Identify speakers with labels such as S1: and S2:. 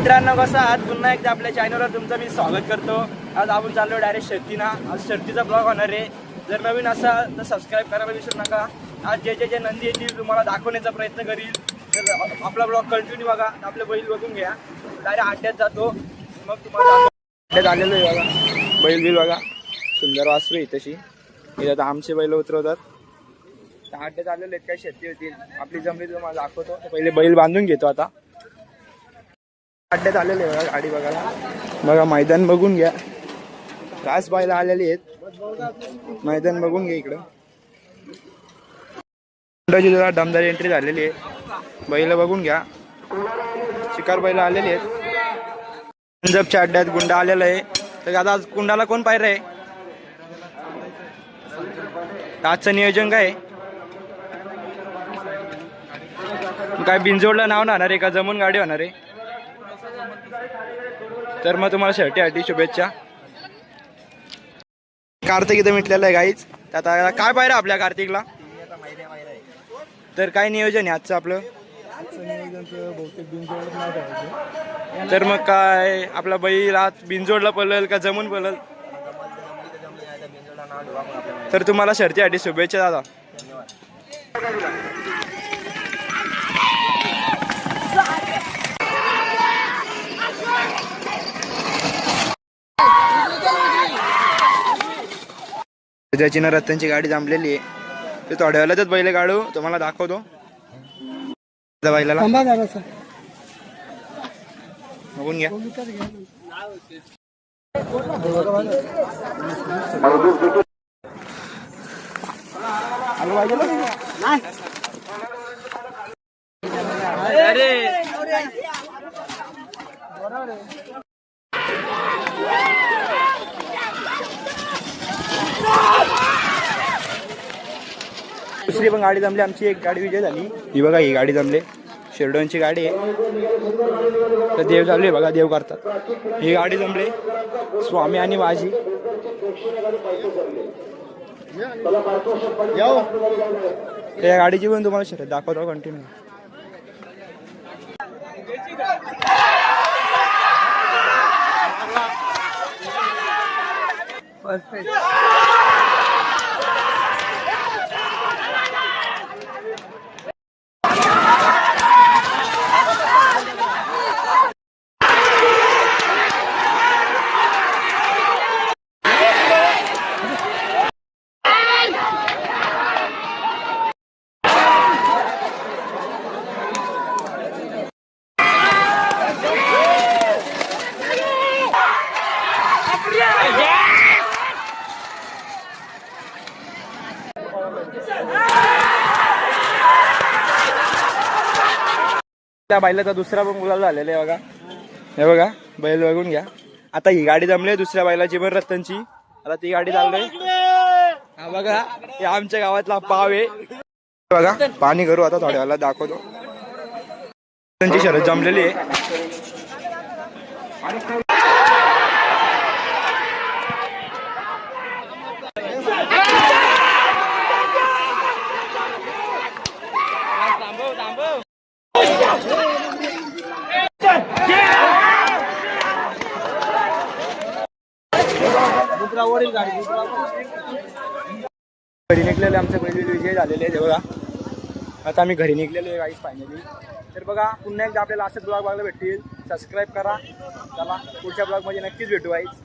S1: मित्रांनो कसं आज पुन्हा एकदा आपल्या चॅनलवर तुमचं मी स्वागत करतो. आज आपण चाललो डायरेक्ट शर्तीना. आज शर्तीचा ब्लॉग होणार आहे. जर नवीन असाल तर सबस्क्राईब करायला विसरू नका. आज जे जे जे नंदी येतील तुम्हाला दाखवण्याचा प्रयत्न करील. तर आपला ब्लॉग कंटिन्यू बघा. आपले बैल बघून घ्या. डायरेक्ट अड्ड्यात जातो. मग तुम्हाला दाखव- आलेलो आहे बघा. बैल बिल बघा. सुंदर वासरू आहे तशी इथे आता आमचे बैल उतरवतात. तर अड्ड्यात आलेले आहेत काय शेती होतील. आपली जमली तुम्हाला दाखवतो. पहिले बैल बांधून घेतो आता. अड्ड्यात आलेले आहे बघा गाडी बघायला. बघा मैदान बघून घ्या. कास बायला आलेली आहेत. मैदान बघून घ्या इकडं. हुंडाची जरा दमदार एंट्री झालेली आहे. बैल बघून घ्या. शिकार बैल आलेली आहेत. पंजाबच्या अड्ड्यात गुंडा आलेला आहे. तर आता आज कुंडाला कोण पाहिजे आहे? आजचं नियोजन काय काय बिंजोडला नाव ना होणार आहे का? जमून गाडी होणार आहे. तर मग तुम्हाला शर्टीसाठी शुभेच्छा. कार्तिक इथं मिटलेलं आहे गाईच आता काय पाहिजे आपल्या कार्तिकला? तर काय नियोजन आहे आजचं आपलं? तर मग काय आपला बैल आज बिनजोडला पळल का जमून पळल? तर तुम्हाला शर्तीसाठी शुभेच्छा दादा. त्याची ना रत्नाची गाडी जमलेली आहे. ते थोड्या वेळातच बैल काढू तुम्हाला दाखवतो. बैलाला. बघून घ्या. अरे दुसरी पण गाडी जमली आमची एक गाडी विजय झाली. ही बघा ही गाडी जमले. शेरडोनची गाडी आहे. तर देव चालू आहे बघा देव करतात. ही गाडी जमले. स्वामी आणि माझी. या गाडीची पण तुम्हाला शर्यत दाखवतो कंटिन्यू त्या बाईला दुसरा पण मुलाला झालेला आहे बघा. हे बघा बैल बघून घ्या. आता ही गाडी जमली दुसऱ्या बैलाची पण रत्तनची आता ती गाडी चालली हा बघा हे आमच्या गावातला पाव आहे. बघा पाणी करू आता थोड्या वेळाला दाखवतो. त्यांची शरद जमलेली आहे. घरी निघलेले आमचे पहिले विजय झालेले आहे बघा. आता आम्ही घरी निघलेलो आहे गाईस फायनली तर बघा पुन्हा एकदा आपल्याला असंच ब्लॉग बघायला भेटतील. सबस्क्राईब करा. चला पुढच्या ब्लॉगमध्ये नक्कीच भेटू गाईस